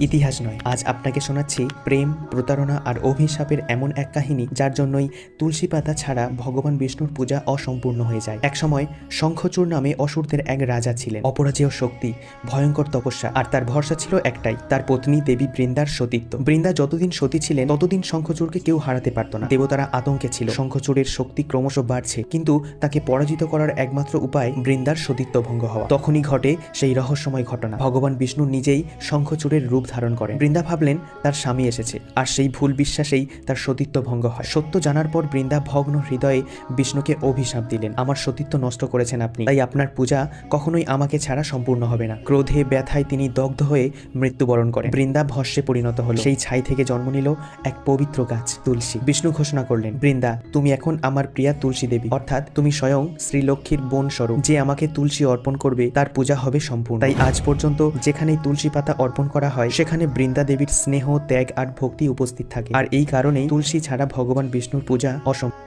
ইতিহাস নয়। আজ আপনাকে শোনাচ্ছি প্রেম, প্রতারণা আর অভিশাপের এমন এক কাহিনী যার জন্যই তুলসী পাতা ছাড়া ভগবান বিষ্ণুর পূজা অসম্পূর্ণ হয়ে যায়। একসময় শঙ্খচূড় নামে অসুরদের এক রাজা ছিলেন। অপরাজেয় শক্তি, ভয়ঙ্কর তপস্যা আর তার ভরসা ছিল একটাই, তার পত্নী দেবী বৃন্দার সতীত্ব। বৃন্দা যতদিন সতী ছিলেন, ততদিন শঙ্খচূড়কে কেউ হারাতে পারত না। দেবতারা আতঙ্কে ছিল। শঙ্খচূড়ের শক্তি ক্রমশ বাড়ছে, কিন্তু তাকে পরাজিত করার একমাত্র উপায় বৃন্দার সতীত্ব ভঙ্গ হওয়া। তখনই ঘটে সেই রহস্যময় ঘটনা। ভগবান বিষ্ণু নিজেই শঙ্খচূড়ের রূপ ধারণ করেন। বৃন্দা ভাবলেন, তার স্বামী এসেছে, আর সেই ভুল বিশ্বাসেই তার সতীত্ব ভঙ্গ হয়। সত্য জানার পর বৃন্দা ভগ্ন হৃদয়ে বিষ্ণুকে অভিশাপ দিলেন। আমার সতীত্ব নষ্ট করেছেন আপনি, তাই আপনার পূজা কখনোই আমাকে ছাড়া সম্পূর্ণ হবে না। ক্রোধে, ব্যথায় তিনি দগ্ধ হয়ে মৃত্যুবরণ করেন। বৃন্দা ভস্যে পরিণত হল। সেই ছাই থেকে জন্ম নিল এক পবিত্র গাছ, তুলসী। বিষ্ণু ঘোষণা করলেন, বৃন্দা, তুমি এখন আমার প্রিয়া তুলসী দেবী। অর্থাৎ তুমি স্বয়ং শ্রীলক্ষ্মীর বোন স্বরূপ। যে আমাকে তুলসী অর্পণ করবে, তার পূজা হবে সম্পূর্ণ। তাই আজ পর্যন্ত যেখানেই তুলসী পাতা অর্পণ করা হয় সেখানে বৃন্দা দেবীর স্নেহ, ত্যাগ আর ভক্তি উপস্থিত থাকে। আর এই কারণেই তুলসী ছাড়া ভগবান বিষ্ণুর পূজা অসম্ভব।